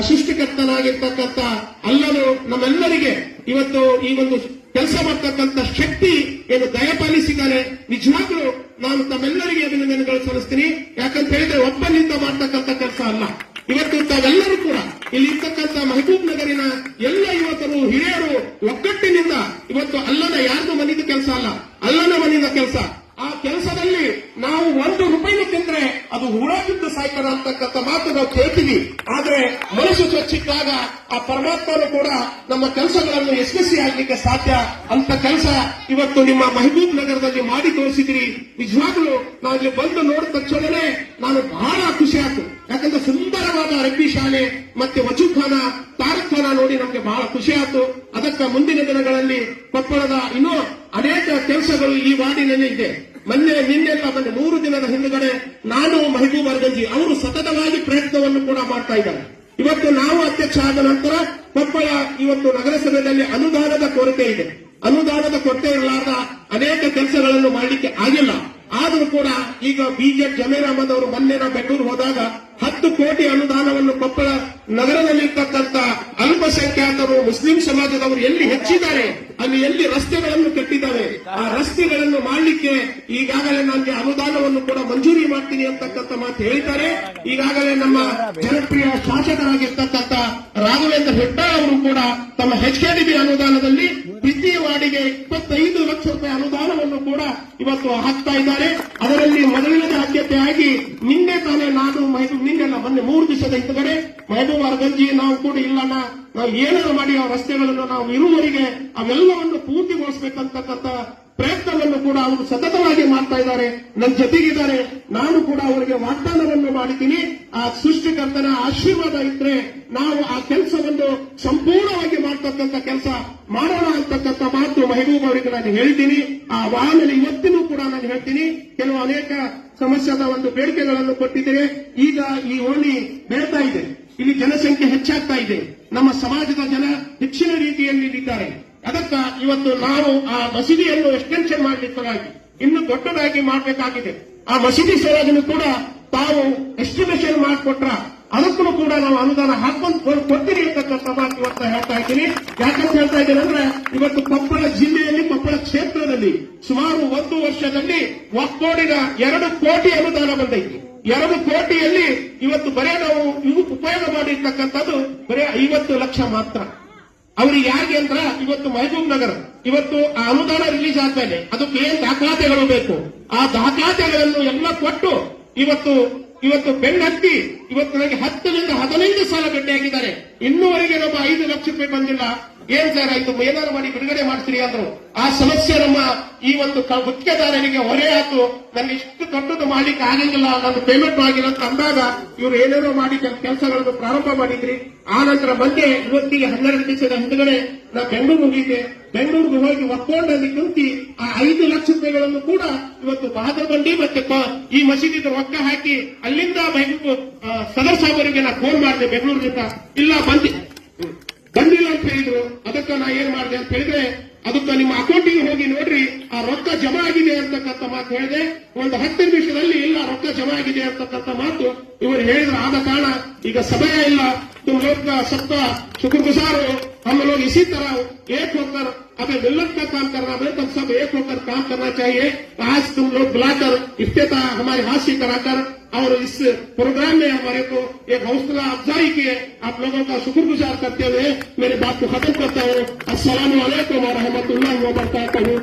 ಅಸೃಷ್ಟಿಕರ್ತನಾಗಿರ್ತಕ್ಕಂಥ ಅಲ್ಲನು ನಮ್ಮೆಲ್ಲರಿಗೆ ಇವತ್ತು ಈ ಒಂದು ಕೆಲಸ ಮಾಡ್ತಕ್ಕಂಥ ಶಕ್ತಿ ಏನು ದಯಪಾಲಿಸಿದ್ದಾರೆ ನಿಜವಾಗ್ಲೂ ನಾನು ತಮ್ಮೆಲ್ಲರಿಗೆ ಅಭಿನಂದನೆಗಳು ಸಲ್ಲಿಸ್ತೀನಿ. ಯಾಕಂತ ಹೇಳಿದ್ರೆ ಒಬ್ಬನಿಂದ ಮಾಡ್ತಕ್ಕಂಥ ಕೆಲಸ ಅಲ್ಲ. ಇವತ್ತು ತಾವೆಲ್ಲರೂ ಕೂಡ ಇಲ್ಲಿ ಇರ್ತಕ್ಕಂಥ ಮಹಬೂಬ್ ನಗರಿನ ಎಲ್ಲ ಯುವಕರು, ಹಿರಿಯರು ಒಗ್ಗಟ್ಟಿನಿಂದ ಇವತ್ತು ಅಲ್ಲನ ಯಾರ್ದು ಮನಿದ ಕೆಲಸ ಅಲ್ಲ. ಅಲ್ಲನ ಮನಿದ ಕೆಲಸ. ಆ ಕೆಲಸದಲ್ಲಿ ನಾವು ಅದು ಹುಳ ಸಾಯ್ತಾರ ಅಂತಕ್ಕಂಥ ಮಾತು ನಾವು ಕೇಳ್ತೀವಿ. ಆದ್ರೆ ಮನಸ್ಸು ಸ್ವಚ್ಛಿದ್ದಾಗ ಆ ಪರಮಾತ್ಮನು ಕೂಡ ನಮ್ಮ ಕೆಲಸಗಳನ್ನು ಯಶಸ್ವಿ ಆಗ್ಲಿಕ್ಕೆ ಸಾಧ್ಯ ಅಂತ ಕೆಲಸ ಇವತ್ತು ನಿಮ್ಮ ಮಹಬೂಬ್ ನಗರದಲ್ಲಿ ಮಾಡಿ ತೋರಿಸಿದ್ರಿ. ನಿಜವಾಗ್ಲೂ ನಾವು ಇಲ್ಲಿ ಬಂದು ನೋಡಿದ ತಕ್ಷಣನೇ ನಾನು ಬಹಳ ಖುಷಿ ಆಯ್ತು. ಯಾಕಂದ್ರೆ ಸುಂದರವಾದ ಅರಬ್ಬಿ ಶಾಲೆ ಮತ್ತೆ ವಜುಖಾನ ತಾರಖಾನ ನೋಡಿ ನಮಗೆ ಬಹಳ ಖುಷಿ ಆಯ್ತು. ಅದಕ್ಕೆ ಮುಂದಿನ ದಿನಗಳಲ್ಲಿ ಕೊಪ್ಪಳದ ಇನ್ನೂ ಅನೇಕ ಕೆಲಸಗಳು ಈ ವಾರ್ಡಿನಲ್ಲಿ ಇದೆ. ಮೊನ್ನೆ ನಿನ್ನೆಲ್ಲ ಮೊನ್ನೆ ಮೂರು ದಿನದ ಹಿಂದುಗಡೆ ನಾನು ಅರ್ಗಂಜಿ ಅವರು ಸತತವಾಗಿ ಪ್ರಯತ್ನವನ್ನು ಕೂಡ ಮಾಡ್ತಾ ಇದ್ದಾರೆ. ಇವತ್ತು ನಾವು ಅಧ್ಯಕ್ಷ ಆದ ನಂತರ ಕೊಪ್ಪಳ ಇವತ್ತು ನಗರಸಭೆಯಲ್ಲಿ ಅನುದಾನದ ಕೊರತೆ ಇದೆ. ಅನುದಾನದ ಕೊರತೆ ಇರಲಾರದ ಅನೇಕ ಕೆಲಸಗಳನ್ನು ಮಾಡಲಿಕ್ಕೆ ಆಗಿಲ್ಲ. ಆದರೂ ಕೂಡ ಈಗ ಬಿಜೆಪಿ ಜಮೀರ್ ಅವರು ಮೊನ್ನೆ ನಾವು ಬೆಂಗಳೂರು ಹೋದಾಗ ಹತ್ತು ಕೋಟಿ ಅನುದಾನವನ್ನು ಕೊಪ್ಪಳ ನಗರದಲ್ಲಿರ್ತಕ್ಕಂಥ ಅಲ್ಪಸಂಖ್ಯಾತರು ಮುಸ್ಲಿಂ ಸಮಾಜದವರು ಎಲ್ಲಿ ಹೆಚ್ಚಿದ್ದಾರೆ, ಅಲ್ಲಿ ಎಲ್ಲಿ ರಸ್ತೆಗಳನ್ನು ಕಟ್ಟಿದ್ದಾರೆ, ಆ ರಸ್ತೆಗಳನ್ನು ಮಾಡಲಿಕ್ಕೆ ಈಗಾಗಲೇ ನನಗೆ ಅನುದಾನವನ್ನು ಕೂಡ ಮಂಜೂರಿ ಮಾಡ್ತೀನಿ ಅಂತಕ್ಕಂಥ ಮಾತು ಹೇಳಿದ್ದಾರೆ ಈಗಾಗಲೇ ನಮ್ಮ ಜನಪ್ರಿಯ ಶಾಸಕರಾಗಿರ್ತಕ್ಕಂಥ ರಾಘವೇಂದ್ರ ಹೆಡ್ಡಾ ಅವರು ಕೂಡ ತಮ್ಮ ಹೆಚ್ಕೆಡಿಬಿ ಅನುದಾನದಲ್ಲಿ ಪ್ರತಿ ವಾರ್ಡಿಗೆ ಇಪ್ಪತ್ತೈದು ರೂಪಾಯಿ ಅನುದಾನವನ್ನು ಕೂಡ ಇವತ್ತು ಹಾಕ್ತಾ ಇದ್ದಾರೆ. ಅದರಲ್ಲಿ ಮೊದಲನೇ ಆದ್ಯತೆಯಾಗಿ ನಿನ್ನೆ ತಾನೇ ನಾನು ನಿನ್ನೆ ಮೊನ್ನೆ ಮೂರು ದಿವಸದ ಹಿಂದುಗಡೆ ಮಹಬೂಬ್ ಅರ್ಗಂಜಿ ನಾವು ಕೂಡ ಇಲ್ಲಣ್ಣ ನಾವು ಏನಾದ್ರು ಮಾಡಿ ಆ ರಸ್ತೆಗಳನ್ನು ನಾವು ಇರುವವರೆಗೆ ಅವೆಲ್ಲವನ್ನು ಪೂರ್ತಿಗೊಳಿಸಬೇಕಂತಕ್ಕಂಥ ಪ್ರಯತ್ನವನ್ನು ಕೂಡ ಅವರು ಸತತವಾಗಿ ಮಾಡ್ತಾ ಇದ್ದಾರೆ. ನನ್ನ ಜೊತೆಗಿದ್ದಾರೆ. ನಾನು ಕೂಡ ಅವರಿಗೆ ವಾಗ್ದಾನವನ್ನು ಮಾಡಿದ್ದೀನಿ. ಆ ಸೃಷ್ಟಿಕರ್ತನ ಆಶೀರ್ವಾದ ಇದ್ರೆ ನಾವು ಆ ಕೆಲಸವನ್ನು ಸಂಪೂರ್ಣವಾಗಿ ಮಾಡ್ತಕ್ಕಂಥ ಕೆಲಸ ಮಾಡೋಣ ಅಂತಕ್ಕಂಥ ಮಾತು ಮಹಬೂಬ್ ಅವರಿಗೆ ನಾನು ಹೇಳ್ತೀನಿ. ಆ ವಾಹನ ಇವತ್ತಿನೂ ಕೂಡ ನಾನು ಹೇಳ್ತೀನಿ. ಕೆಲವು ಅನೇಕ ಸಮಸ್ಯೆದ ಒಂದು ಬೇಡಿಕೆಗಳನ್ನು ಕೊಟ್ಟಿದ್ದೇವೆ. ಈಗ ಈ ಓಣಿ ಬೆಳೀತಾ ಇದೆ. ಇಲ್ಲಿ ಜನಸಂಖ್ಯೆ ಹೆಚ್ಚಾಗ್ತಾ ಇದೆ. ನಮ್ಮ ಸಮಾಜದ ಜನ ಹೆಚ್ಚಿನ ರೀತಿಯಲ್ಲಿ ಇದ್ದಾರೆ. ಅದಕ್ಕ ಇವತ್ತು ನಾವು ಆ ಮಸೀದಿಯನ್ನು ಎಕ್ಸ್ಟೆನ್ಷನ್ ಮಾಡಲಿಕ್ಕಾಗಿ, ಇನ್ನು ದೊಡ್ಡದಾಗಿ ಮಾಡಬೇಕಾಗಿದೆ. ಆ ಮಸೀದಿ ಸಲುವಾಗಿ ಕೂಡ ತಾವು ಎಸ್ಟಿಮೇಷನ್ ಮಾಡಿಕೊಟ್ರ, ಅದಕ್ಕೂ ಕೂಡ ನಾವು ಅನುದಾನ ಹಾಕೊಂಡು ಕೊಡ್ತೀರಿ ಅಂತಕ್ಕಂಥ ಮಾತು ಇವತ್ತು ಹೇಳ್ತಾ ಇದ್ದೀನಿ. ಯಾಕಂತ ಹೇಳ್ತಾ ಇದ್ದೀನಿ ಅಂದ್ರೆ, ಇವತ್ತು ಕೊಪ್ಪಳ ಜಿಲ್ಲೆಯಲ್ಲಿ, ಕೊಪ್ಪಳ ಕ್ಷೇತ್ರದಲ್ಲಿ ಸುಮಾರು ಒಂದು ವರ್ಷದಲ್ಲಿ ಒಕ್ಕೋಡಿನ ಎರಡು ಕೋಟಿ ಅನುದಾನ ಬಂದೈತಿ. ಎರಡು ಕೋಟಿಯಲ್ಲಿ ಇವತ್ತು ಬರೇ ನಾವು ಇವು ಉಪಯೋಗ ಮಾಡಿರ್ತಕ್ಕಂಥದ್ದು ಬರೇ ಐವತ್ತು ಲಕ್ಷ ಮಾತ್ರ. ಅವ್ರಿಗೆ ಯಾರಿಗೆ ಅಂತ ಇವತ್ತು ಮಹಬೂಬ್ ನಗರ, ಇವತ್ತು ಆ ಅನುದಾನ ರಿಲೀಸ್ ಆಗ್ತಾ ಇದೆ ಅದಕ್ಕೆ ಏನ್ ದಾಖಲಾತಿಗಳು ಬೇಕು? ಆ ದಾಖಲಾತಿಗಳನ್ನು ಎಲ್ಲ ಕೊಟ್ಟು ಇವತ್ತು ಇವತ್ತು ಬೆಣ್ಣತ್ತಿ ಇವತ್ತು ನನಗೆ ಹತ್ತರಿಂದ ಹದಿನೈದು ಸಾಲ ಗಟ್ಟಿಯಾಗಿದ್ದಾರೆ ಇನ್ನೂವರೆಗೆ ನಮ್ಮ ಐದು ಲಕ್ಷ ರೂಪಾಯಿ ಬಂದಿಲ್ಲ. ಏನ್ ಸರ್ ಆಯ್ತು. ಏನಾರು ಮಾಡಿ ಬಿಡುಗಡೆ ಮಾಡ್ತೀರಿ ಅಂದ್ರು. ಆ ಸಮಸ್ಯೆ ನಮ್ಮ ಈ ಒಂದು ಗುತ್ತಿಗೆದಾರನಿಗೆ ಹೊರೆ ಆಯ್ತು ನನ್ನ ಇಷ್ಟು ದೊಡ್ಡದು ಮಾಡ್ಲಿಕ್ಕೆ ಆಗಂಗಿಲ್ಲ. ನನ್ನ ಪೇಮೆಂಟ್ ಆಗಿಲ್ಲ ಅಂತ ಅಂದಾಗ ಇವ್ರು ಏನೇನೋ ಮಾಡಿ ಕೆಲಸಗಳನ್ನು ಪ್ರಾರಂಭ ಮಾಡಿದ್ರಿ. ಆ ನಂತರ ಬಂದೆ ಇವತ್ತಿಗೆ ಹನ್ನೆರಡು ದಿವಸದ ಹಿಂದುಗಡೆ ನಾ ಬೆಂಗಳೂರು ಹೋಗಿದ್ದೆ. ಬೆಂಗಳೂರಿಗೆ ಹೋಗಿ ಒಕ್ಕೊಂಡಲ್ಲಿ ಕುಂತಿ ಆ ಐದು ಲಕ್ಷ ರೂಪಾಯಿಗಳನ್ನು ಕೂಡ ಇವತ್ತು ಬಹದ್ದೂರ್ ಬಂಡಿ ಮತ್ತೆ ಈ ಮಸೀದಿ ರೊಕ್ಕ ಹಾಕಿ ಅಲ್ಲಿಂದ ಸದರ್ ಸಾಹೇಬರಿಗೆ ನಾ ಫೋನ್ ಮಾಡಿದೆ. ಬೆಂಗಳೂರಿನಿಂದ ಇಲ್ಲ, ಬಂದಿ. ಬಂದಿಲ್ಲ ಅಂತ ಹೇಳಿದ್ರು. ಅದಕ್ಕ ನಾ ಏನ್ ಮಾಡಿದೆ ಅಂತ ಹೇಳಿದ್ರೆ, ಅದಕ್ಕ ನಿಮ್ಮ ಅಕೌಂಟಿಗೆ ಹೋಗಿ ನೋಡ್ರಿ, ಆ ರೊಕ್ಕ ಜಮಾ ಆಗಿದೆ ಅಂತಕ್ಕಂಥ ಮಾತು ಹೇಳಿದೆ. ಒಂದು ಹತ್ತು ನಿಮಿಷದಲ್ಲಿ ಇಲ್ಲ, ರೊಕ್ಕ ಜಮಾ ಆಗಿದೆ ಅಂತಕ್ಕಂಥ ಮಾತು ಇವರು ಹೇಳಿದ್ರು. ಆದ ಕಾರಣ ಈಗ ಸಮಯ ಇಲ್ಲ. तुम लोग का सबका शुक्रगुजार हो। हम लोग इसी तरह एक होकर हमें मिलत का काम करना है तब सब एक होकर काम करना चाहिए। आज तुम लोग बुलाकर इफ्तेता हमारे हाथ से कराकर और इस प्रोग्राम में हमारे को एक हौसला अफजाई किए। आप लोगों का शुक्रगुजार करते हुए मेरी बात को खत्म करता हूँ। अस्सलाम वालेकुम व रहमतुल्लाहि व बरकातहू।